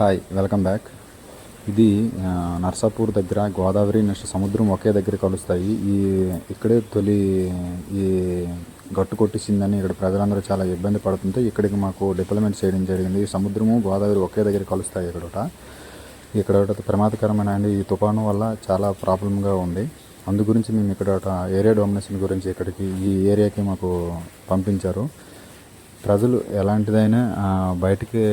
Hi welcome back ఇది నర్సాపూర్ దగ్గర Godavari next సముద్రం ఒకే దగ్గర కలుస్తాయి. ఈ ఇక్కడే తొలి ఈ గట్టు కొట్టేసిందని ఇక్కడ ప్రజలందరూ చాలా ఇబ్బంది పడుతుంటే ఇక్కడికి మాకు డిప్లమెంట్ చేయడం జరిగింది. ఈ సముద్రము గోదావరి ఒకే దగ్గర కలుస్తాయి ఇక్కడ ఇక్కడ ప్రమాదకరమైన అండి. ఈ తుఫాను వల్ల చాలా ప్రాబ్లంగా ఉంది. అందు గురించి మేము ఇక్కడ ఏరియా డామినేషన్ గురించి ఇక్కడికి ఈ ఏరియాకి మాకు పంపించారు. ప్రజలు ఎలాంటిదైనా బయటికి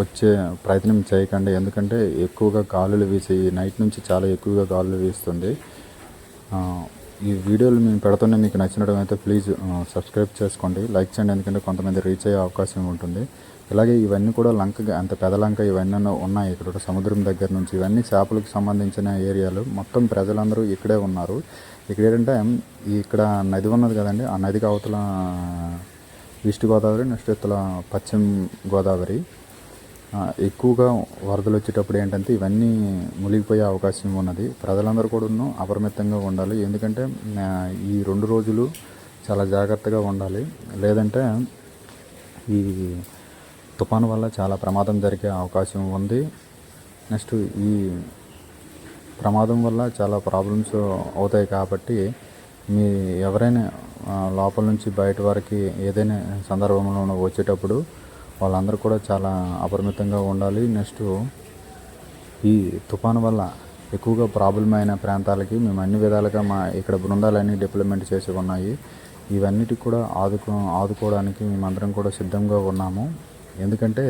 వచ్చే ప్రయత్నం చేయకండి. ఎందుకంటే ఎక్కువగా గాలులు వీసి నైట్ నుంచి చాలా ఎక్కువగా గాలులు వీస్తుంది. ఈ వీడియోలు మేము పెడుతున్న మీకు నచ్చినట్టు అయితే ప్లీజ్ సబ్స్క్రైబ్ చేసుకోండి. లైక్ చేయండి. ఎందుకంటే కొంతమంది రీచ్ అయ్యే అవకాశం ఉంటుంది. ఇలాగే ఇవన్నీ కూడా లంక అంత పెద్ద లంక ఇవన్నీ ఉన్నాయి. ఇక్కడ సముద్రం దగ్గర నుంచి ఇవన్నీ చేపలకు సంబంధించిన ఏరియాలు. మొత్తం ప్రజలందరూ ఇక్కడే ఉన్నారు. ఇక్కడ ఏంటంటే ఇక్కడ నది ఉన్నది కదండి. ఆ నదికి అవతల ఈస్ట్ గోదావరి నెక్స్ట్ ఇతల పశ్చిమ గోదావరి. ఎక్కువగా వరదలు వచ్చేటప్పుడు ఏంటంటే ఇవన్నీ మునిగిపోయే అవకాశం ఉన్నది. ప్రజలందరూ కూడా అపరిమితంగా ఉండాలి. ఎందుకంటే ఈ రెండు రోజులు చాలా జాగ్రత్తగా ఉండాలి. లేదంటే ఈ తుఫాను వల్ల చాలా ప్రమాదం జరిగే అవకాశం ఉంది. నెక్స్ట్ ఈ ప్రమాదం వల్ల చాలా ప్రాబ్లమ్స్ అవుతాయి కాబట్టి మీ ఎవరైనా లోపల నుంచి బయట వరకు ఏదైనా సందర్భంలో వచ్చేటప్పుడు వాళ్ళందరూ కూడా చాలా అపరిమితంగా ఉండాలి. నెక్స్ట్ ఈ తుఫాను వల్ల ఎక్కువగా ప్రాబ్లం అయిన ప్రాంతాలకి మేము అన్ని విధాలుగా మా ఇక్కడ బృందాలన్నీ డిప్లిమెంట్ చేసి ఉన్నాయి. ఇవన్నిటికి కూడా ఆదుకో ఆదుకోవడానికి మేమందరం కూడా సిద్ధంగా ఉన్నాము. ఎందుకంటే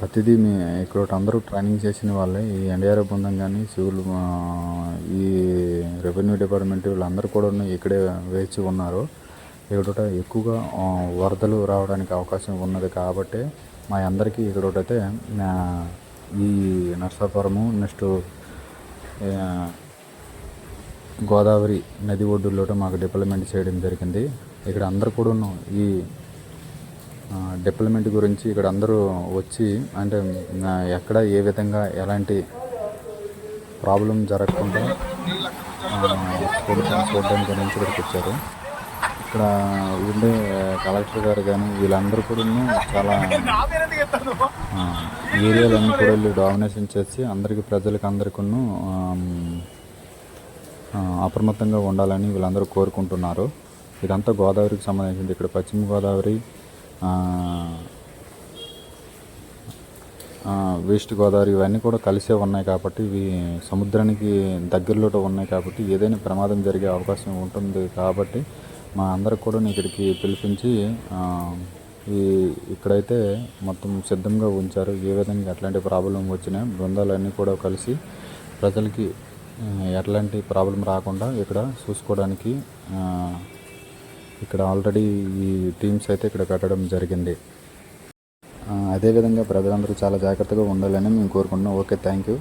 ప్రతిదీ మీ ఇక్కడ అందరూ ట్రైనింగ్ చేసిన వాళ్ళే. ఈ ఎన్డీఆర్ఎఫ్ బృందం కానీ సివిల్ ఈ రెవెన్యూ డిపార్ట్మెంట్ వీళ్ళందరూ కూడా ఇక్కడే వేచి ఉన్నారు. ఇక్కడ ఎక్కువగా వరదలు రావడానికి అవకాశం ఉన్నది కాబట్టి మా అందరికీ ఇక్కడ అయితే ఈ నర్సాపురము నెక్స్ట్ గోదావరి నది ఒడ్డుల్లో మాకు డిప్లమెంట్ చేయడం జరిగింది. ఇక్కడ అందరు కూడా ఈ డిప్లమెంట్ గురించి ఇక్కడ అందరూ వచ్చి అంటే ఎక్కడ ఏ విధంగా ఎలాంటి ప్రాబ్లం జరగకుండా చూడడం గురించి ఇక్కడికి వచ్చారు. ఇక్కడ ఉండే కలెక్టర్ గారు కానీ వీళ్ళందరూ కూడా చాలా ఏరియాలన్నీ కూడా వెళ్ళి డామినేషన్ చేసి అందరికీ ప్రజలకు అందరికీ అప్రమత్తంగా ఉండాలని వీళ్ళందరూ కోరుకుంటున్నారు. ఇదంతా గోదావరికి సంబంధించింది. ఇక్కడ పశ్చిమ గోదావరి వేస్ట్ వెస్ట్ గోదావరి ఇవన్నీ కూడా కలిసే ఉన్నాయి కాబట్టి ఇవి సముద్రానికి దగ్గరలో ఉన్నాయి కాబట్టి ఏదైనా ప్రమాదం జరిగే అవకాశం ఉంటుంది కాబట్టి మా అందరికి కూడా ఇక్కడికి పిలిపించి ఈ ఇక్కడైతే మొత్తం సిద్ధంగా ఉంచారు. ఏ విధంగా ఎట్లాంటి ప్రాబ్లం వచ్చినా బృందాలన్నీ కూడా కలిసి ప్రజలకి ఎట్లాంటి ప్రాబ్లం రాకుండా ఇక్కడ చూసుకోవడానికి ఇక్కడ ఆల్రెడీ ఈ టీమ్స్ అయితే ఇక్కడ పెట్టడం జరిగింది. అదేవిధంగా ప్రజలందరూ చాలా జాగ్రత్తగా ఉండాలని మేము కోరుకుంటున్నాం. Okay thank you.